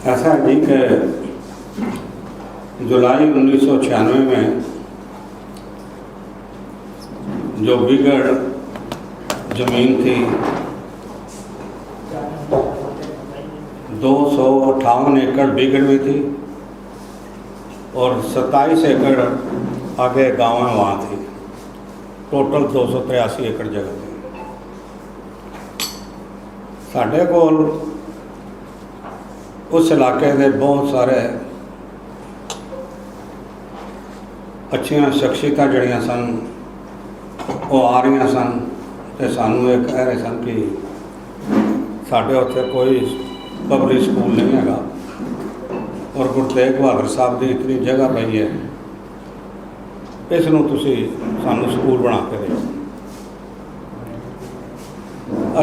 ऐसा है जी कि जुलाई उन्नीस सौ छियानवे में जो बिगड़ ज़मीन थी, दो सौ अट्ठावन एकड़ बिगड़ में थी और सत्ताईस एकड़ आगे गाँव है वहाँ थी। टोटल दो सौ तिरासी एकड़ जगह थी। साढ़े को ਉਸ ਇਲਾਕੇ ਦੇ ਬਹੁਤ ਸਾਰੇ ਅੱਛੀਆਂ ਸ਼ਖਸੀਅਤਾਂ ਜਿਹੜੀਆਂ ਸਨ, ਉਹ ਆ ਰਹੀਆਂ ਸਨ ਤੇ ਸਾਨੂੰ ਇਹ ਕਹਿ ਰਹੇ ਸਨ ਕਿ ਸਾਡੇ ਉੱਥੇ ਕੋਈ ਪਬਲਿਕ ਸਕੂਲ ਨਹੀਂ ਹੈਗਾ। ਔਰ ਗੁਰੂ ਤੇਗ ਬਹਾਦਰ ਸਾਹਿਬ ਦੀ ਇਤਨੀ ਜਗ੍ਹਾ ਪਈ ਹੈ। ਇਸ ਨੂੰ ਤੁਸੀਂ ਸਾਨੂੰ ਸਕੂਲ ਬਣਾ ਕੇ ਦਿਓ।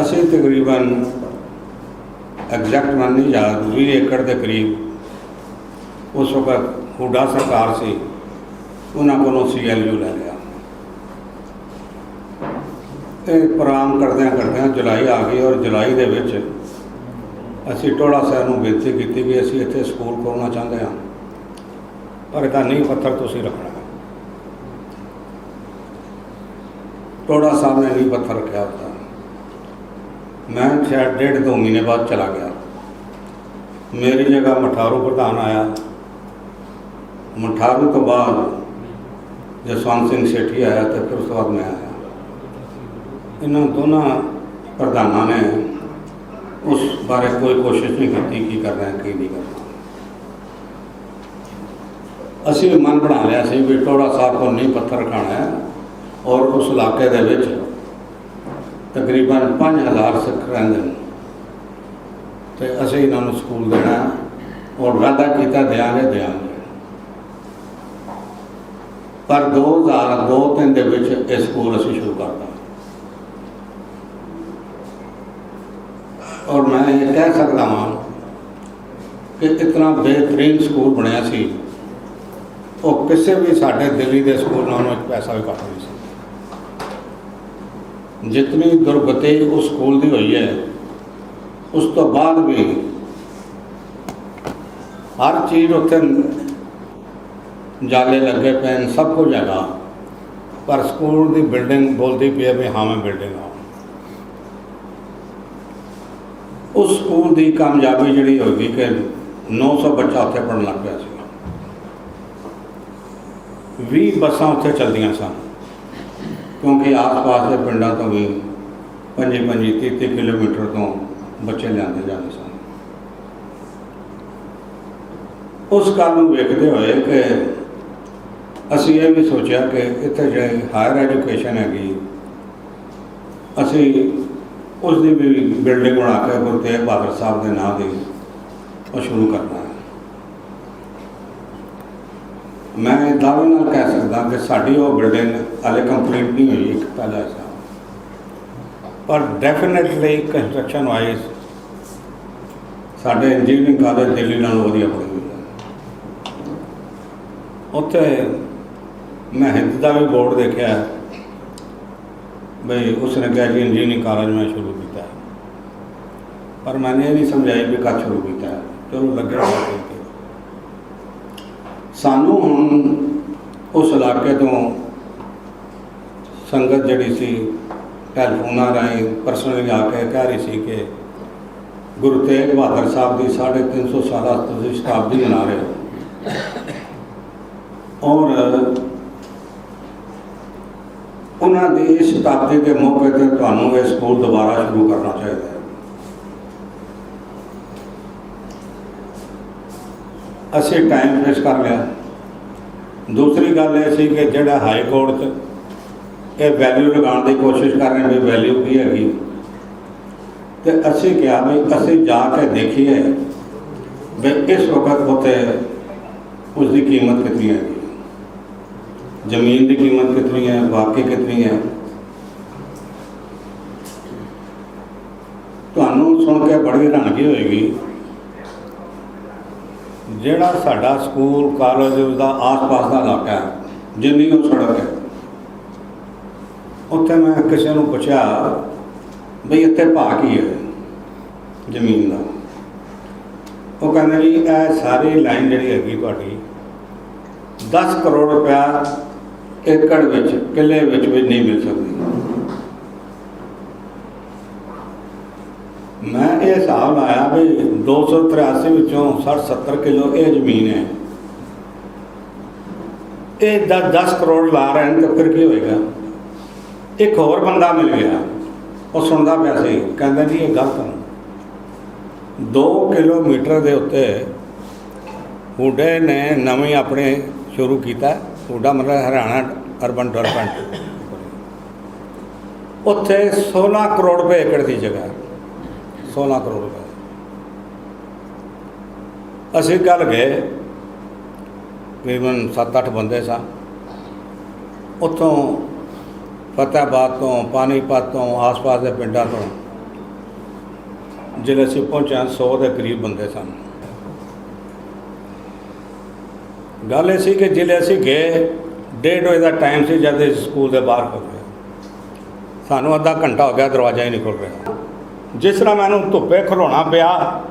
ਅਸੀਂ ਤਕਰੀਬਨ ਐਗਜ਼ੈਕਟ ਮਨ ਨਹੀਂ ਯਾਦ 20 ਏਕੜ ਦੇ ਕਰੀਬ। ਉਸ ਵਕਤ ਹੁੱਡਾ ਸਰਕਾਰ ਸੀ, ਉਹਨਾਂ ਕੋਲੋਂ ਸੀਐਲਯੂ ਲੈ ਲਿਆ। ਇਹ ਪ੍ਰੋਗਰਾਮ ਕਰਦਿਆਂ ਕਰਦਿਆਂ ਜੁਲਾਈ ਆ ਗਈ ਔਰ ਜੁਲਾਈ ਦੇ ਵਿੱਚ ਅਸੀਂ ਟੋੜਾ ਸਾਹਿਬ ਨੂੰ ਬੇਨਤੀ ਕੀਤੀ ਵੀ ਅਸੀਂ ਇੱਥੇ ਸਕੂਲ ਖੋਲ੍ਹਣਾ ਚਾਹੁੰਦੇ ਹਾਂ। ਪਰ ਇਹਦਾ ਨਹੀਂ ਪੱਥਰ ਤੁਸੀਂ ਰੱਖਣਾ। ਟੋੜਾ ਸਾਹਿਬ ਨੇ ਨਹੀਂ ਪੱਥਰ ਰੱਖਿਆ ਹੁੰਦਾ ਮੈਂ ਸ਼ਾਇਦ ਡੇਢ ਦੋ ਮਹੀਨੇ ਬਾਅਦ ਚਲਾ ਗਿਆ ਮੇਰੀ ਜਗ੍ਹਾ ਮਠਾਰੂ ਪ੍ਰਧਾਨ ਆਇਆ ਮਠਾਰੂ ਤੋਂ ਬਾਅਦ ਜਸਵੰਤ ਸਿੰਘ ਸੇਠੀ ਆਇਆ ਤੇ ਫਿਰ ਉਸ ਤੋਂ ਬਾਅਦ ਮੈਂ ਆਇਆ ਇਹਨਾਂ ਦੋਨਾਂ ਪ੍ਰਧਾਨਾਂ ਨੇ ਉਸ ਬਾਰੇ ਕੋਈ ਕੋਸ਼ਿਸ਼ ਨਹੀਂ ਕੀਤੀ ਕੀ ਕਰਨਾ ਹੈ ਕੀ ਨਹੀਂ ਕਰਨਾ ਅਸੀਂ ਵੀ ਮਨ ਬਣਾ ਲਿਆ ਸੀ ਵੀ ਟੋੜਾ ਸਾਹਿਬ ਕੋਲ ਨਹੀਂ ਪੱਥਰ ਖਾਣਾ ਹੈ ਔਰ ਉਸ ਇਲਾਕੇ ਦੇ ਵਿੱਚ ਤਕਰੀਬਨ 5000 ਸਿੱਖ ਰਹਿੰਦੇ ਨੇ। ਤੇ ਅਸੀਂ ਇਹਨਾਂ ਨੂੰ ਸਕੂਲ ਦੇਣਾ ਔਰ ਵਾਅਦਾ ਕੀਤਾ ਦਿਆਂਗੇ ਦਿਆਂਗੇ ਪਰ 2002-3 ਦੇ ਵਿੱਚ ਇਹ ਸਕੂਲ ਅਸੀਂ ਸ਼ੁਰੂ ਕਰਤਾ ਔਰ ਮੈਂ ਇਹ ਕਹਿ ਸਕਦਾ ਹਾਂ ਕਿ ਇਤਨਾ ਬਿਹਤਰੀਨ ਸਕੂਲ ਬਣਿਆ ਸੀ, ਉਹ ਕਿਸੇ ਵੀ ਸਾਡੇ ਦਿੱਲੀ ਦੇ ਸਕੂਲ ਨਾਲੋਂ ਇੱਕ ਪੈਸਾ ਵੀ ਘੱਟ ਨਹੀਂ ਸੀ। ਜਿਤਨੀ ਦੁਰਗਤੀ ਉਸ ਸਕੂਲ ਦੀ ਹੋਈ ਹੈ, ਉਸ ਤੋਂ ਬਾਅਦ ਵੀ ਹਰ ਚੀਜ਼ ਉੱਥੇ ਜਾਲੇ ਲੱਗੇ ਪਏ ਨੇ ਸਭ ਕੁਝ ਹੈਗਾ। ਪਰ ਸਕੂਲ ਦੀ ਬਿਲਡਿੰਗ ਬੋਲਦੀ ਪਈ ਹੈ ਵੀ ਹਾਂ, ਮੈਂ ਬਿਲਡਿੰਗ ਆ ਉਸ ਸਕੂਲ ਦੀ ਕਾਮਯਾਬੀ ਜਿਹੜੀ ਹੋ ਗਈ ਕਿ 900 ਬੱਚਾ ਉੱਥੇ ਪੜ੍ਹਨ ਲੱਗ ਪਿਆ ਸੀ। 20 ਬੱਸਾਂ ਉੱਥੇ ਚੱਲਦੀਆਂ ਸਨ। ਕਿਉਂਕਿ ਆਸ-ਪਾਸ ਦੇ ਪਿੰਡਾਂ ਤੋਂ ਵੀ ਪੰਜੀ ਪੰਜੀ 30 ਕਿਲੋਮੀਟਰ ਤੋਂ ਬੱਚੇ ਲਿਆਂਦੇ ਜਾਂਦੇ ਸਨ। ਉਸ ਗੱਲ ਨੂੰ ਵੇਖਦੇ ਹੋਏ ਕਿ ਅਸੀਂ ਇਹ ਵੀ ਸੋਚਿਆ ਕਿ ਇੱਥੇ ਜਿਹੜੀ ਹਾਇਰ ਐਜੂਕੇਸ਼ਨ ਹੈਗੀ, ਅਸੀਂ ਉਸ ਦੀ ਵੀ ਬਿਲਡਿੰਗ ਬਣਾ ਕੇ ਗੁਰੂ ਤੇਗ ਬਹਾਦਰ ਸਾਹਿਬ ਦੇ ਨਾਂ ਦੀ ਉਹ ਸ਼ੁਰੂ ਕਰਨਾ ਹੈ। ਮੈਂ ਦਾਅਵੇ ਨਾਲ ਕਹਿ ਸਕਦਾ ਕਿ ਸਾਡੀ ਉਹ ਬਿਲਡਿੰਗ ਹਾਲੇ ਕੰਪਲੀਟ ਨਹੀਂ ਹੋਈ, ਇੱਕ ਪਹਿਲਾ ਹਿਸਾਬ ਪਰ ਡੈਫੀਨਿਟਲੀ ਕੰਸਟਰਕਸ਼ਨ ਵਾਈਜ਼ ਸਾਡੇ ਇੰਜੀਨੀਅਰਿੰਗ ਕਾਲਜ ਦਿੱਲੀ ਨਾਲ ਵਧੀਆ ਬਣੀ ਹੋਈ ਉੱਥੇ ਮੈਂ ਹਿੰਦ ਦਾ ਵੀ ਬੋਰਡ ਦੇਖਿਆ। ਹੈ ਬਈ ਉਸਨੇ ਕਿਹਾ ਜੀ ਇੰਜੀਨੀਅਰਿੰਗ ਕਾਲਜ ਮੈਂ ਸ਼ੁਰੂ ਕੀਤਾ। ਪਰ ਮੈंने ਇਹ ਨਹੀਂ ਸਮਝਾਈ ਵੀ ਕਦ ਸ਼ੁਰੂ ਕੀਤਾ। ਹੈ ਚਲੋ ਲੱਗਿਆ ਸਾਨੂੰ ਹੁਣ ਉਸ ਇਲਾਕੇ ਤੋਂ ਸੰਗਤ ਜਿਹੜੀ ਸੀ ਟੈਲੀਫੋਨਾਂ ਰਾਹੀਂ ਪਰਸਨਲੀ ਆ ਕੇ ਕਹਿ ਰਹੀ ਸੀ ਕਿ ਗੁਰੂ ਤੇਗ ਬਹਾਦਰ ਸਾਹਿਬ ਦੀ 350 ਸਾਲਾ ਤੁਸੀਂ ਸ਼ਤਾਬਦੀ ਮਨਾ ਰਹੇ ਹੋ ਔਰ ਉਹਨਾਂ ਦੀ ਇਸ ਸ਼ਤਾਬਦੀ ਦੇ ਮੌਕੇ ਤੇ ਤੁਹਾਨੂੰ ਇਹ ਸਕੂਲ ਦੁਬਾਰਾ ਸ਼ੁਰੂ ਕਰਨਾ ਚਾਹੀਦਾ ਹੈ ਅਸੀਂ ਟਾਈਮ ਵੇਸਟ ਕਰ ਲਿਆ ਦੂਸਰੀ ਗੱਲ ਇਹ ਸੀ ਕਿ ਜਿਹੜਾ ਹਾਈ ਕੋਰਟ 'ਚ ਇਹ ਵੈਲਿਊ ਲਗਾਉਣ ਦੀ ਕੋਸ਼ਿਸ਼ ਕਰ ਰਹੇ ਵੀ ਵੈਲਿਊ ਕੀ ਹੈਗੀ। ਤੇ ਅਸੀਂ ਕਿਹਾ ਵੀ ਅਸੀਂ ਜਾ ਕੇ ਦੇਖੀਏ ਵੀ ਇਸ ਵਕਤ ਉੱਥੇ ਉਸ ਦੀ ਕੀਮਤ ਕਿੰਨੀ ਹੈ। ਜ਼ਮੀਨ ਦੀ ਕੀਮਤ ਕਿੰਨੀ ਹੈ ਬਾਕੀ ਕਿੰਨੀ ਹੈ। ਤੁਹਾਨੂੰ ਸੁਣ ਕੇ ਬੜੀ ਹੈਰਾਨਗੀ ਹੋਏਗੀ। ਜਿਹੜਾ ਸਾਡਾ ਸਕੂਲ ਕਾਲਜ ਦਾ ਆਸ-ਪਾਸ ਦਾ ਇਲਾਕਾ ਹੈ, ਜਿੰਨੀ ਉਹ ਸੜਕ ਹੈ ਉੱਥੇ ਮੈਂ ਕਿਸੇ ਨੂੰ ਪੁੱਛਿਆ ਬਈ ਇੱਥੇ ਭਾਅ ਕੀ ਹੈ ਜ਼ਮੀਨ ਦਾ? ਉਹ ਕਹਿੰਦੇ ਜੀ, ਇਹ ਸਾਰੀ ਲਾਈਨ ਜਿਹੜੀ ਹੈਗੀ ਤੁਹਾਡੀ 10 ਕਰੋੜ ਰੁਪਇਆ ਏਕੜ ਵਿੱਚ, ਕਿੱਲੇ ਵਿੱਚ ਵੀ ਨਹੀਂ ਮਿਲ ਸਕਦੀ। ਮੈਂ ਇਹ ਹਿਸਾਬ ਲਾਇਆ ਵੀ 283 ਵਿੱਚੋਂ 60 70 ਕਿਲੋ ਇਹ ਜ਼ਮੀਨ ਹੈ। ਇਹ 10 10 ਕਰੋੜ ਲਾ ਰਹੇ ਨੇ ਤਾਂ ਫਿਰ ਕੀ ਹੋਏਗਾ? ਇੱਕ ਹੋਰ ਬੰਦਾ ਮਿਲ ਗਿਆ। ਉਹ ਸੁਣਦਾ ਪਿਆ ਸੀ, ਕਹਿੰਦਾ ਜੀ ਇਹ ਗਲਤ ਹੈ 2 ਕਿਲੋਮੀਟਰ ਦੇ ਉੱਤੇ ਹੁਡੇ ਨੇ ਨਵੇਂ ਆਪਣੇ ਸ਼ੁਰੂ ਕੀਤਾ ਹੁਡਾ ਮਤਲਬ ਹਰਿਆਣਾ ਅਰਬਨ ਡਿਵੈਲਪਮੈਂਟ। ਉੱਥੇ 16 ਕਰੋੜ ਰੁਪਏ ਏਕੜ ਦੀ ਜਗ੍ਹਾ ਹੈ। 16 ਕਰੋੜ ਰੁਪਏ। ਅਸੀਂ ਕੱਲ ਗਏ, ਤਕਰੀਬਨ 7-8 ਬੰਦੇ ਸਾਂ। ਉੱਥੋਂ ਫਤਿਹਾਬਾਦ ਤੋਂ, ਪਾਣੀਪਤ ਤੋਂ, ਆਸ-ਪਾਸ ਦੇ ਪਿੰਡਾਂ ਤੋਂ ਜਿਹੜੇ ਅਸੀਂ ਪਹੁੰਚਿਆ 100 ਦੇ ਕਰੀਬ ਬੰਦੇ ਸਨ। ਗੱਲ ਇਹ ਸੀ ਕਿ ਜਿਹੜੇ ਅਸੀਂ ਗਏ, ਡੇਢ ਵਜੇ ਦਾ ਟਾਈਮ ਸੀ ਜਦ ਅਸੀਂ ਸਕੂਲ ਦੇ ਬਾਹਰ ਹੋ ਗਏ। ਸਾਨੂੰ ਅੱਧਾ ਘੰਟਾ ਹੋ ਗਿਆ, ਦਰਵਾਜ਼ਾ ਹੀ ਨਿਕਲ ਰਿਹਾ। ਜਿਸ ਤਰ੍ਹਾਂ ਮੈਨੂੰ ਧੁੱਪੇ ਖਲੋਣਾ ਪਿਆ,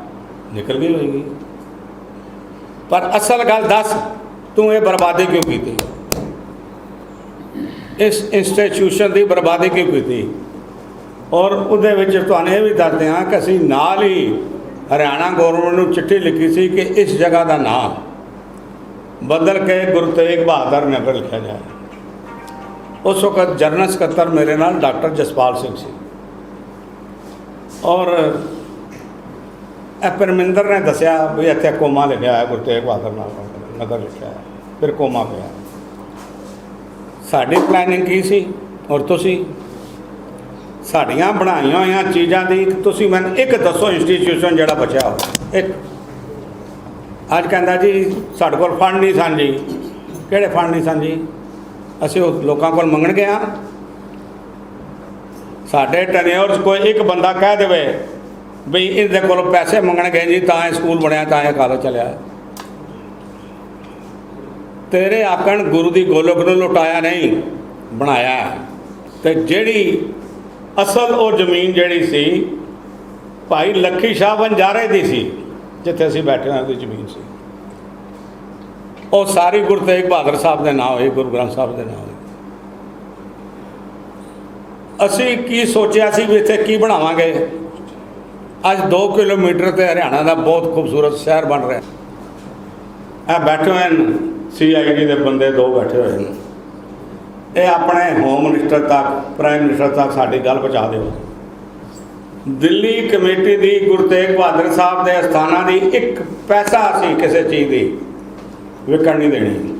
ਨਿਕਲ ਗਈ ਹੋਏਗੀ। ਪਰ ਅਸਲ ਗੱਲ ਦੱਸ, ਤੂੰ ਇਹ ਬਰਬਾਦੀ ਕਿਉਂ ਕੀਤੀ? ਇਸ ਇੰਸਟੀਚਿਊਸ਼ਨ ਦੀ ਬਰਬਾਦੀ ਕੀ ਕੀਤੀ? ਔਰ ਉਹਦੇ ਵਿੱਚ ਤੁਹਾਨੂੰ ਇਹ ਵੀ ਦੱਸਦੇ ਹਾਂ ਕਿ ਅਸੀਂ ਨਾਲ ਹੀ ਹਰਿਆਣਾ ਗਵਰਨਮੈਂਟ ਨੂੰ ਚਿੱਠੀ ਲਿਖੀ ਸੀ ਕਿ ਇਸ ਜਗ੍ਹਾ ਦਾ ਨਾਮ ਬਦਲ ਕੇ ਗੁਰੂ ਤੇਗ ਬਹਾਦਰ ਨਗਰ ਲਿਖਿਆ ਜਾਏ। ਉਸ ਵਕਤ ਜਨਰਲ ਸਕੱਤਰ ਮੇਰੇ ਨਾਲ ਡਾਕਟਰ ਜਸਪਾਲ ਸਿੰਘ ਸੀ। ਔਰ ਇਹ ਪਰਮਿੰਦਰ ਨੇ ਦੱਸਿਆ ਵੀ ਇੱਥੇ ਕੋਮਾ ਲਿਖਿਆ ਹੈ ਗੁਰੂ ਤੇਗ ਬਹਾਦਰ ਨਾਲ, ਨਗਰ ਲਿਖਿਆ ਹੈ ਫਿਰ ਕੋਮਾ ਪਿਆ। ਸਾਡੀ ਪਲੈਨਿੰਗ ਕੀ ਸੀ? ਔਰ ਤੁਸੀਂ? ਸਾਡੀਆਂ ਬਣਾਈਆਂ ਹੋਈਆਂ ਚੀਜ਼ਾਂ ਦੀ ਤੁਸੀਂ ਮੈਨੂੰ ਇੱਕ ਦੱਸੋ ਇੰਸਟੀਚਿਊਸ਼ਨ ਜਿਹੜਾ ਬਚਿਆ ਹੋ ਇੱਕ। ਅੱਜ ਕਹਿੰਦਾ ਜੀ, ਸਾਡੇ ਕੋਲ ਫੰਡ ਨਹੀਂ ਸਨ ਜੀ। ਕਿਹੜੇ ਫੰਡ ਨਹੀਂ ਸਨ ਜੀ? ਅਸੀਂ ਉਹ ਲੋਕਾਂ ਕੋਲ ਮੰਗਣ ਗਏ ਹਾਂ। ਸਾਡੇ ਟਨਿਓਰ 'ਚ ਕੋਈ ਇੱਕ ਬੰਦਾ ਕਹਿ ਦੇਵੇ ਵੀ ਇਹਦੇ ਕੋਲ ਪੈਸੇ ਮੰਗਣ ਗਏ ਜੀ, ਤਾਂ ਇਹ ਸਕੂਲ ਬਣਿਆ, ਤਾਂ ਇਹ ਕਾਲਜ ਚੱਲਿਆ। ਤੇਰੇ ਆਕਣ ਗੁਰੂ ਦੀ ਗੋਲਕ ਨੂੰ ਲੁਟਾਇਆ ਨਹੀਂ, ਬਣਾਇਆ ਹੈ। ਤੇ ਜਿਹੜੀ ਅਸਲ ਉਹ ਜ਼ਮੀਨ ਜਿਹੜੀ ਸੀ, ਭਾਈ ਲੱਖੀ ਸ਼ਾਹ ਬੰਜਾਰੇ ਦੀ ਸੀ, ਜਿੱਥੇ ਅਸੀਂ ਬੈਠੇ ਹਾਂ, ਉਹਦੀ ਜ਼ਮੀਨ ਸੀ। ਉਹ ਸਾਰੀ ਗੁਰੂ ਤੇਗ ਬਹਾਦਰ ਸਾਹਿਬ ਦੇ ਨਾਂ ਹੋਈ ਗੁਰੂ ਗ੍ਰੰਥ ਸਾਹਿਬ ਦੇ ਨਾਂ ਹੋਈ ਅਸੀਂ ਕੀ ਸੋਚਿਆ ਸੀ ਵੀ ਇੱਥੇ ਕੀ ਬਣਾਵਾਂਗੇ? ਅੱਜ 2 ਕਿਲੋਮੀਟਰ ਤੇ ਹਰਿਆਣਾ ਦਾ ਬਹੁਤ ਖੂਬਸੂਰਤ ਸ਼ਹਿਰ ਬਣ ਰਿਹਾ। ਇਹ ਬੈਠੇ ਹੋਏ ਨੇ ਸੀਆਈਡੀ ਦੇ ਬੰਦੇ ਦੋ ਬੈਠੇ ਹੋਏ ਨੇ। ਇਹ ਆਪਣੇ ਹੋਮ ਮਿਨਿਸਟਰ ਤੱਕ ਪ੍ਰਾਈਮ ਮਿਨਿਸਟਰ ਤੱਕ ਸਾਡੀ ਗੱਲ ਪਹੁੰਚਾ ਦਿਓ। ਦਿੱਲੀ ਕਮੇਟੀ ਦੀ ਗੁਰੂ ਤੇਗ ਬਹਾਦਰ ਸਾਹਿਬ ਦੇ ਅਸਥਾਨਾਂ ਦੀ ਇੱਕ ਪੈਸਾ ਅਸੀਂ ਕਿਸੇ ਚੀਜ਼ ਦੀ ਵਿਕਣ ਨਹੀਂ ਦੇਣੀ।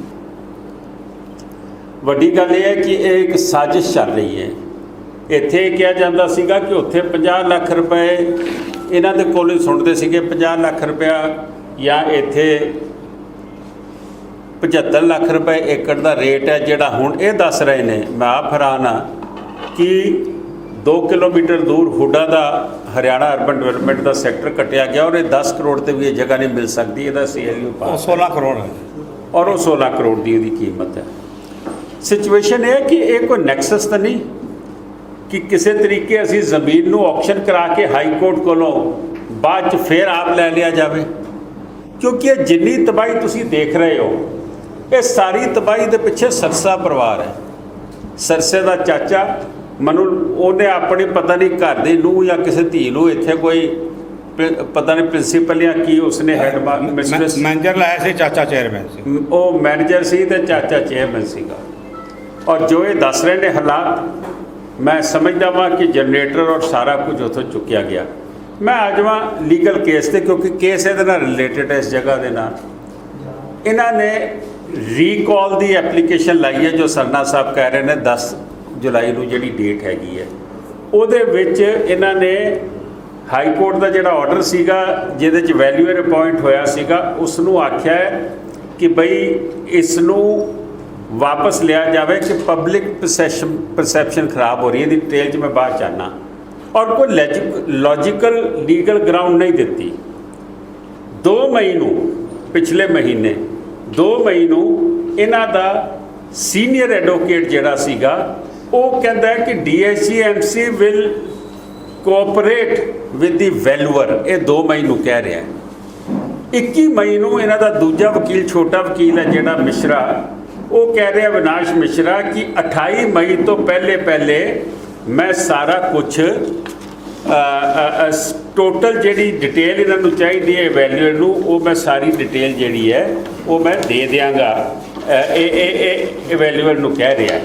ਵੱਡੀ ਗੱਲ ਇਹ ਹੈ ਕਿ ਇਹ ਇੱਕ ਸਾਜ਼ਿਸ਼ ਚੱਲ ਰਹੀ ਹੈ। ਇੱਥੇ ਇਹ ਕਿਹਾ ਜਾਂਦਾ ਸੀਗਾ ਕਿ ਉੱਥੇ 50 ਲੱਖ ਰੁਪਏ ਇਹਨਾਂ ਦੇ ਕੋਲ ਹੀ ਸੁਣਦੇ ਸੀਗੇ 50 ਲੱਖ ਰੁਪਇਆ ਜਾਂ ਇੱਥੇ 75 ਲੱਖ ਰੁਪਏ ਏਕੜ ਦਾ ਰੇਟ ਹੈ ਜਿਹੜਾ ਹੁਣ ਇਹ ਦੱਸ ਰਹੇ ਨੇ। ਮੈਂ ਆਪ ਹੈਰਾਨ ਹਾਂ ਕਿ 2 ਕਿਲੋਮੀਟਰ ਦੂਰ ਹੁੱਡਾ ਦਾ ਹਰਿਆਣਾ ਅਰਬਨ ਡਿਵੈਲਪਮੈਂਟ ਦਾ ਸੈਕਟਰ ਕੱਟਿਆ ਗਿਆ ਔਰ ਇਹ 10 ਕਰੋੜ ਤੇ ਵੀ ਇਹ ਜਗ੍ਹਾ ਨਹੀਂ ਮਿਲ ਸਕਦੀ ਇਹਦਾ ਉਹ ਪਾਸ 16 ਕਰੋੜ ਹੈ। ਔਰ ਉਹ 16 ਕਰੋੜ ਦੀ ਉਹਦੀ ਕੀਮਤ ਹੈ। ਸਿਚੁਏਸ਼ਨ ਇਹ ਹੈ ਕਿ ਇਹ ਕੋਈ ਨੈਕਸਸ ਤਾਂ ਨਹੀਂ ਕਿ ਕਿਸੇ ਤਰੀਕੇ ਅਸੀਂ ਜ਼ਮੀਨ ਨੂੰ ਆਕਸ਼ਨ ਕਰਾ ਕੇ ਹਾਈ ਕੋਰਟ ਕੋਲੋਂ ਬਾਅਦ ਚ ਫੇਰ ਆਪ ਲੈ ਲਿਆ ਜਾਵੇ। ਕਿਉਂਕਿ ਇਹ ਜਿੰਨੀ ਤਬਾਹੀ ਤੁਸੀਂ ਦੇਖ ਰਹੇ ਹੋ ਇਹ ਸਾਰੀ ਤਬਾਹੀ ਦੇ ਪਿੱਛੇ ਸਰਸਾ ਪਰਿਵਾਰ ਹੈ। ਸਰਸੇ ਦਾ ਚਾਚਾ ਮਨੂ ਉਹਨੇ ਆਪਣੀ ਪਤਾ ਨਹੀਂ ਘਰ ਦੀ ਨੂੰ ਜਾਂ ਕਿਸੇ ਧੀ ਨੂੰ ਇੱਥੇ ਕੋਈ ਪਤਾ ਨਹੀਂ ਪ੍ਰਿੰਸੀਪਲ ਜਾਂ ਕੀ ਉਸਨੇ ਹੈਡ ਮਿਸਟ੍ਰੈਸ ਮੈਨੇਜਰ ਲਾਇਆ ਸੀ ਚਾਚਾ ਚੇਅਰਮੈਨ ਸੀ। ਉਹ ਮੈਨੇਜਰ ਸੀ ਤੇ ਚਾਚਾ ਚੇਅਰਮੈਨ ਸੀਗਾ। ਔਰ ਜੋ ਇਹ ਦੱਸ ਰਹੇ ਨੇ ਹਾਲਾਤ ਮੈਂ ਸਮਝਦਾ ਵਾਂ ਕਿ ਜਨਰੇਟਰ ਔਰ ਸਾਰਾ ਕੁਝ ਉੱਥੋਂ ਚੁੱਕਿਆ ਗਿਆ। ਮੈਂ ਆ ਜਾਵਾਂ ਲੀਗਲ ਕੇਸ ਤੇ ਕਿਉਂਕਿ ਕੇਸ ਇਹਦੇ ਨਾਲ ਰਿਲੇਟਡ ਹੈ ਇਸ ਜਗ੍ਹਾ ਦੇ ਨਾਲ। ਇਹਨਾਂ ਨੇ ਰੀਕਾਲ ਦੀ ਐਪਲੀਕੇਸ਼ਨ ਲਾਈ ਹੈ ਜੋ ਸਰਨਾ ਸਾਹਿਬ ਕਹਿ ਰਹੇ ਨੇ 10 ਜੁਲਾਈ ਨੂੰ ਜਿਹੜੀ ਡੇਟ ਹੈਗੀ ਹੈ। ਉਹਦੇ ਵਿੱਚ ਇਹਨਾਂ ਨੇ ਹਾਈ ਕੋਰਟ ਦਾ ਜਿਹੜਾ ਆਰਡਰ ਸੀਗਾ, ਜਿਹਦੇ ਚ ਵੈਲਿਊਅਰ ਅਪਾਇੰਟ ਹੋਇਆ ਸੀਗਾ ਉਸ ਨੂੰ ਆਖਿਆ ਕਿ ਬਈ ਇਸ ਨੂੰ ਵਾਪਸ ਲਿਆ ਜਾਵੇ ਕਿ ਪਬਲਿਕ ਪਰਸੈਪਸ਼ਨ ਪਰਸੈਪਸ਼ਨ ਖਰਾਬ ਹੋ ਰਹੀ ਹੈ ਦੀ ਡਿਟੇਲ ਚ ਮੈਂ ਬਾਅਦ ਚਾਹਨਾ ਔਰ ਕੋਈ ਲੌਜੀਕਲ ਲੀਗਲ ਗਰਾਊਂਡ ਨਹੀਂ ਦਿੱਤੀ। 2 ਮਈ ਨੂੰ, ਪਿਛਲੇ ਮਹੀਨੇ 2 ਮਈ ਨੂੰ ਇਹਨਾਂ ਦਾ ਸੀਨੀਅਰ ਐਡਵੋਕੇਟ ਜਿਹੜਾ ਸੀਗਾ, ਉਹ ਕਹਿੰਦਾ ਹੈ ਕਿ DSCMC will cooperate with the valuer ਇਹ 2 ਮਈ ਨੂੰ ਕਹਿ ਰਿਹਾ ਹੈ। 21 ਮਈ ਨੂੰ ਇਹਨਾਂ ਦਾ ਦੂਜਾ ਵਕੀਲ, ਛੋਟਾ ਵਕੀਲ ਹੈ ਜਿਹੜਾ ਮਿਸ਼ਰਾ, ਉਹ ਕਹਿ ਰਿਹਾ ਵਿਨਾਸ਼ ਮਿਸ਼ਰਾ ਕਿ 28 ਮਈ ਤੋਂ ਪਹਿਲੇ ਪਹਿਲੇ ਮੈਂ ਸਾਰਾ ਕੁਝ ਟੋਟਲ ਜਿਹੜੀ ਡਿਟੇਲ ਇਹਨਾਂ ਨੂੰ ਚਾਹੀਦੀ ਹੈ ਵੈਲਿਊ ਨੂੰ, ਉਹ ਮੈਂ ਸਾਰੀ ਡਿਟੇਲ ਜਿਹੜੀ ਹੈ, ਉਹ ਮੈਂ ਦੇ ਦਿਆਂਗਾ। ਇਹ ਇਹ ਇਹ ਨੂੰ ਕਹਿ ਰਿਹਾ।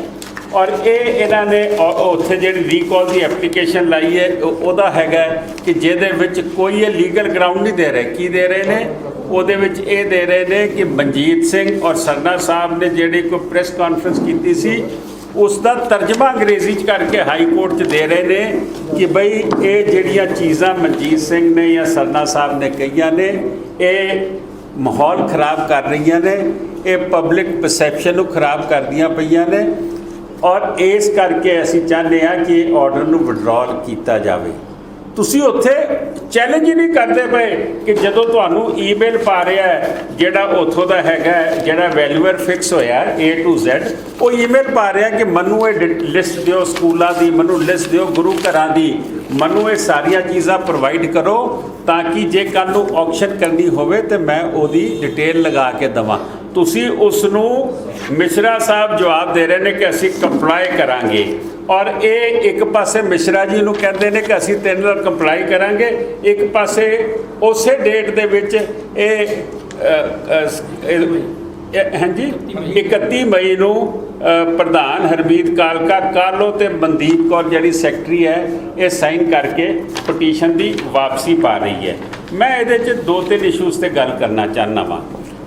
ਔਰ ਇਹ ਇਹਨਾਂ ਨੇ ਉੱਥੇ ਜਿਹੜੀ ਰੀਕਾਲ ਦੀ ਐਪਲੀਕੇਸ਼ਨ ਲਾਈ ਹੈ ਉਹਦਾ ਹੈਗਾ ਕਿ ਜਿਹਦੇ ਵਿੱਚ ਕੋਈ ਇਹ ਲੀਗਲ ਗਰਾਊਂਡ ਨਹੀਂ ਦੇ ਰਹੇ। ਕੀ ਦੇ ਰਹੇ ਨੇ? ਉਹਦੇ ਵਿੱਚ ਇਹ ਦੇ ਰਹੇ ਨੇ ਕਿ ਮਨਜੀਤ ਸਿੰਘ ਔਰ ਸਰਨਾ ਸਾਹਿਬ ਨੇ ਜਿਹੜੀ ਕੋਈ ਪ੍ਰੈਸ ਕਾਨਫਰੰਸ ਕੀਤੀ ਸੀ ਉਸ ਦਾ ਤਰਜਮਾ ਅੰਗਰੇਜ਼ੀ ਚ ਕਰਕੇ ਹਾਈ ਕੋਰਟ ਚ ਦੇ ਰਹੇ ਨੇ ਕਿ ਬਈ ਇਹ ਜਿਹੜੀਆਂ ਚੀਜ਼ਾਂ ਮਨਜੀਤ ਸਿੰਘ ਨੇ ਜਾਂ ਸਰਨਾ ਸਾਹਿਬ ਨੇ ਕਹੀਆਂ ਨੇ, ਇਹ ਮਾਹੌਲ ਖਰਾਬ ਕਰ ਰਹੀਆਂ ਨੇ, ਇਹ ਪਬਲਿਕ ਪਰਸੈਪਸ਼ਨ ਨੂੰ ਖਰਾਬ ਕਰਦੀਆਂ ਪਈਆਂ ਨੇ ਔਰ ਇਸ ਕਰਕੇ ਅਸੀਂ ਚਾਹੁੰਦੇ ਹਾਂ ਕਿ ਆਰਡਰ ਨੂੰ ਵਿਡਰਾਅਲ ਕੀਤਾ ਜਾਵੇ। ਤੁਸੀਂ ਉੱਥੇ ਚੈਲੰਜ ਹੀ ਨਹੀਂ ਕਰਦੇ ਪਏ ਕਿ ਜਦੋਂ ਤੁਹਾਨੂੰ ਈਮੇਲ ਪਾ ਰਿਹਾ ਜਿਹੜਾ ਉੱਥੋਂ ਦਾ ਹੈਗਾ ਜਿਹੜਾ ਵੈਲਿਊਅਰ ਫਿਕਸ ਹੋਇਆ A to Z, ਉਹ ਈਮੇਲ ਪਾ ਰਿਹਾ ਕਿ ਮੈਨੂੰ ਇਹ ਲਿਸਟ ਦਿਓ ਸਕੂਲਾਂ ਦੀ, ਮੈਨੂੰ ਲਿਸਟ ਦਿਓ ਗੁਰੂ ਘਰਾਂ ਦੀ, ਮੈਨੂੰ ਇਹ ਸਾਰੀਆਂ ਚੀਜ਼ਾਂ ਪ੍ਰੋਵਾਈਡ ਕਰੋ ਤਾਂ ਕਿ ਜੇ ਕੱਲ ਨੂੰ ਆਕਸ਼ਨ ਕਰਨੀ ਹੋਵੇ ਤੇ ਮੈਂ ਉਹਦੀ ਡਿਟੇਲ ਲਗਾ ਕੇ ਦਵਾਂ। ਤੁਸੀਂ ਉਸ ਨੂੰ ਮਿਸ਼ਰਾ ਸਾਹਿਬ ਜਵਾਬ ਦੇ ਰਹੇ ਨੇ ਕਿ ਅਸੀਂ ਕੰਪਲਾਈ ਕਰਾਂਗੇ। ਔਰ ਇਹ ਇੱਕ ਪਾਸੇ ਮਿਸ਼ਰਾ ਜੀ ਨੂੰ ਕਹਿੰਦੇ ਨੇ ਕਿ ਅਸੀਂ ਤਿੰਨ ਨਾਲ ਕੰਪਲਾਈ ਕਰਾਂਗੇ। ਇੱਕ ਪਾਸੇ ਉਸੇ ਡੇਟ ਦੇ ਵਿੱਚ ਇਹ ਹਾਂਜੀ? 31 ਮਈ ਨੂੰ ਪ੍ਰਧਾਨ ਹਰਮੀਤ ਕਾਲਕਾ ਕਾਰਲੋ ਤੇ ਮਨਦੀਪ ਕੌਰ ਜਿਹੜੀ ਸੈਕਟਰੀ ਹੈ, ਇਹ ਸਾਈਨ ਕਰਕੇ ਪਟੀਸ਼ਨ ਦੀ ਵਾਪਸੀ ਪਾ ਰਹੀ ਹੈ। ਮੈਂ ਇਹਦੇ 'ਚ ਦੋ ਤਿੰਨ ਇਸ਼ੂਜ਼ ਤੇ ਗੱਲ ਕਰਨਾ ਚਾਹੁੰਦਾ ਵਾਂ।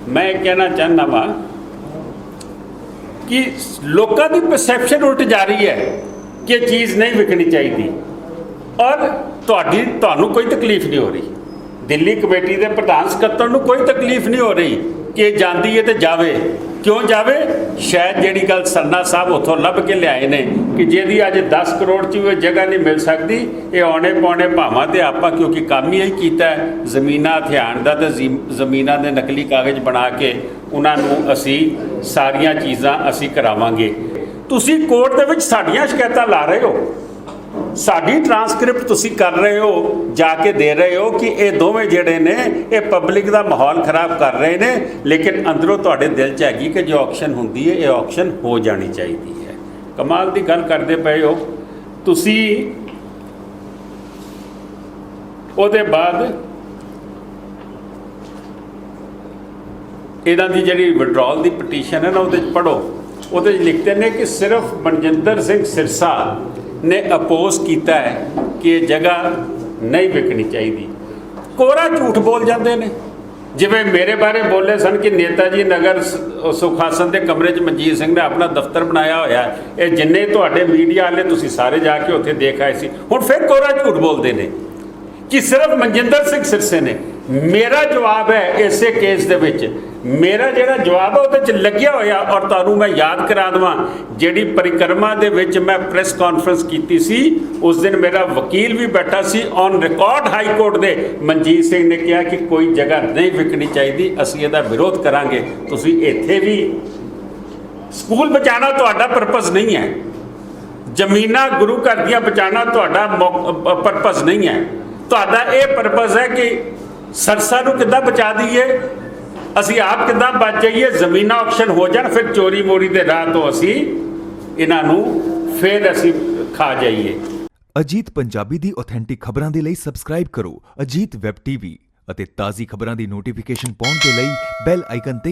ਮੈਂ ਇਹ ਕਹਿਣਾ ਚਾਹੁੰਦਾ ਵਾਂ ਕਿ ਲੋਕਾਂ ਦੀ ਪਰਸੈਪਸ਼ਨ ਉਲਟ ਜਾ ਰਹੀ ਹੈ ਕਿ ਇਹ ਚੀਜ਼ ਨਹੀਂ ਵਿਕਣੀ ਚਾਹੀਦੀ। ਔਰ ਤੁਹਾਡੀ, ਤੁਹਾਨੂੰ ਕੋਈ ਤਕਲੀਫ ਨਹੀਂ ਹੋ ਰਹੀ। ਦਿੱਲੀ ਕਮੇਟੀ ਦੇ ਪ੍ਰਧਾਨ ਸਕੱਤਰ ਨੂੰ ਕੋਈ ਤਕਲੀਫ ਨਹੀਂ ਹੋ ਰਹੀ ਕਿ ਜਾਂਦੀ ਹੈ ਤੇ ਜਾਵੇ। ਕਿਉਂ ਜਾਵੇ? ਸ਼ਾਇਦ ਜਿਹੜੀ ਗੱਲ ਸਰਨਾ ਸਾਹਿਬ ਉੱਥੋਂ ਲੱਭ ਕੇ ਲਿਆਏ ਨੇ ਕਿ ਜਿਹਦੀ ਅੱਜ 10 ਕਰੋੜ ਚ ਵੀ ਜਗ੍ਹਾ ਨਹੀਂ ਮਿਲ ਸਕਦੀ, ਇਹ ਆਉਣੇ ਪਾਉਣੇ ਭਾਵਾਂ ਤੇ ਆਪਾਂ ਕਿਉਂਕਿ ਕੰਮ ਹੀ ਇਹੀ ਕੀਤਾ ਜ਼ਮੀਨਾਂ ਹਥਿਆਣ ਦਾ ਤੇ ਜ਼ੀ- ਜ਼ਮੀਨਾਂ ਦੇ ਨਕਲੀ ਕਾਗਜ਼ ਬਣਾ ਕੇ ਉਹਨਾਂ ਨੂੰ ਅਸੀਂ ਸਾਰੀਆਂ ਚੀਜ਼ਾਂ ਅਸੀਂ ਕਰਾਵਾਂਗੇ। ਤੁਸੀਂ ਕੋਰਟ ਦੇ ਵਿੱਚ ਸਾਡੀਆਂ ਸ਼ਿਕਾਇਤਾਂ ਲਾ ਰਹੇ ਹੋ। ਸਾਡੀ ਟਰਾਂਸਕ੍ਰਿਪਟ ਤੁਸੀਂ ਕਰ ਰਹੇ ਹੋ, ਜਾ ਕੇ ਦੇ ਰਹੇ ਹੋ ਕਿ ਇਹ ਦੋਵੇਂ ਜਿਹੜੇ ਨੇ, ਇਹ ਪਬਲਿਕ ਦਾ ਮਾਹੌਲ ਖਰਾਬ ਕਰ ਰਹੇ ਨੇ, ਲੇਕਿਨ ਅੰਦਰੋਂ ਤੁਹਾਡੇ ਦਿਲ 'ਚ ਹੈਗੀ ਕਿ ਜੋ ਆਕਸ਼ਨ ਹੁੰਦੀ ਹੈ, ਇਹ ਆਕਸ਼ਨ ਹੋ ਜਾਣੀ ਚਾਹੀਦੀ ਹੈ। ਕਮਾਲ ਦੀ ਗੱਲ ਕਰਦੇ ਪਏ ਹੋ। ਤੁਸੀਂ ਉਹਦੇ ਬਾਅਦ ਇਹਨਾਂ ਦੀ ਜਿਹੜੀ ਵਿਡਰਾਅਲ ਦੀ ਪਟੀਸ਼ਨ ਹੈ ਨਾ, ਉਹਦੇ 'ਚ ਪੜੋ ਉਹਦੇ 'ਚ ਲਿਖਦੇ ਨੇ ਕਿ ਸਿਰਫ ਮਨਜਿੰਦਰ ਸਿੰਘ ਸਿਰਸਾ ਨੇ ਅਪੋਜ਼ ਕੀਤਾ ਹੈ ਕਿ ਇਹ ਜਗ੍ਹਾ ਨਹੀਂ ਵਿਕਣੀ ਚਾਹੀਦੀ। ਕੋਰਾ ਝੂਠ ਬੋਲ ਜਾਂਦੇ ਨੇ। ਜਿਵੇਂ ਮੇਰੇ ਬਾਰੇ ਬੋਲੇ ਸਨ ਕਿ ਨੇਤਾ ਜੀ ਨਗਰ ਸੁਖਾਸਨ ਦੇ ਕਮਰੇ 'ਚ ਮਨਜੀਤ ਸਿੰਘ ਨੇ ਆਪਣਾ ਦਫ਼ਤਰ ਬਣਾਇਆ ਹੋਇਆ ਇਹ ਜਿੰਨੇ ਤੁਹਾਡੇ ਮੀਡੀਆ ਵਾਲੇ ਤੁਸੀਂ ਸਾਰੇ ਜਾ ਕੇ ਉੱਥੇ ਦੇਖ ਆਏ ਸੀ। ਹੁਣ ਫਿਰ ਕੋਰਾ ਝੂਠ ਬੋਲਦੇ ਨੇ। ਕਿ ਸਿਰਫ ਮਨਜਿੰਦਰ ਸਿੰਘ ਸਿਰਸੇ ਨੇ। ਮੇਰਾ ਜਵਾਬ ਹੈ ਇਸੇ ਕੇਸ ਦੇ ਵਿੱਚ। ਮੇਰਾ ਜਿਹੜਾ ਜਵਾਬ ਹੈ ਉਹਦੇ ਚ ਲੱਗਿਆ ਹੋਇਆ ਔਰ ਤੁਹਾਨੂੰ ਮੈਂ ਯਾਦ ਕਰਾ ਦਵਾਂ। ਜਿਹੜੀ ਪਰਿਕਰਮਾ ਦੇ ਵਿੱਚ ਮੈਂ ਪ੍ਰੈਸ ਕਾਨਫਰੰਸ ਕੀਤੀ ਸੀ, ਉਸ ਦਿਨ ਮੇਰਾ ਵਕੀਲ ਵੀ ਬੈਠਾ ਸੀ। ਔਨ ਰਿਕਾਰਡ ਹਾਈ ਕੋਰਟ ਦੇ ਮਨਜੀਤ ਸਿੰਘ ਨੇ ਕਿਹਾ ਕਿ ਕੋਈ ਜਗ੍ਹਾ ਨਹੀਂ ਵਿਕਣੀ ਚਾਹੀਦੀ, ਅਸੀਂ ਇਹਦਾ ਵਿਰੋਧ ਕਰਾਂਗੇ। ਤੁਸੀਂ ਇੱਥੇ ਵੀ ਸਕੂਲ ਬਚਾਉਣਾ ਤੁਹਾਡਾ ਪਰਪਸ ਨਹੀਂ ਹੈ। ਜ਼ਮੀਨਾਂ ਗੁਰੂ ਘਰ ਦੀਆਂ ਬਚਾਉਣਾ ਤੁਹਾਡਾ ਪਰਪਸ ਨਹੀਂ ਹੈ। ਤੁਹਾਡਾ ਇਹ ਪਰਪਸ ਹੈ ਕਿ ਸਰਸਾ ਨੂੰ ਕਿੱਦਾਂ ਬਚਾ ਦਈਏ? ਅਸੀਂ ਆਪ ਕਿੱਦਾਂ ਬਚ ਜਾਈਏ? ਜ਼ਮੀਨਾਂ ਆਕਸ਼ਨ ਹੋ ਜਾਣ, ਫਿਰ ਚੋਰੀ ਮੋਰੀ ਦੇ ਰਾਹ ਤੋਂ ਅਸੀਂ ਇਹਨਾਂ ਨੂੰ ਫਿਰ ਅਸੀਂ ਖਾ ਜਾਈਏ। ਅਜੀਤ ਪੰਜਾਬੀ ਦੀ ਆਥੈਂਟਿਕ ਖਬਰਾਂ ਦੇ ਲਈ ਸਬਸਕ੍ਰਾਈਬ ਕਰੋ ਅਜੀਤ ਵੈਬ ਟੀਵੀ ਅਤੇ ਤਾਜ਼ੀ ਖਬਰਾਂ ਦੀ ਨੋਟੀਫਿਕੇਸ਼ਨ ਪਾਉਣ ਦੇ ਲਈ ਬੈਲ ਆਈਕਨ ਤੇ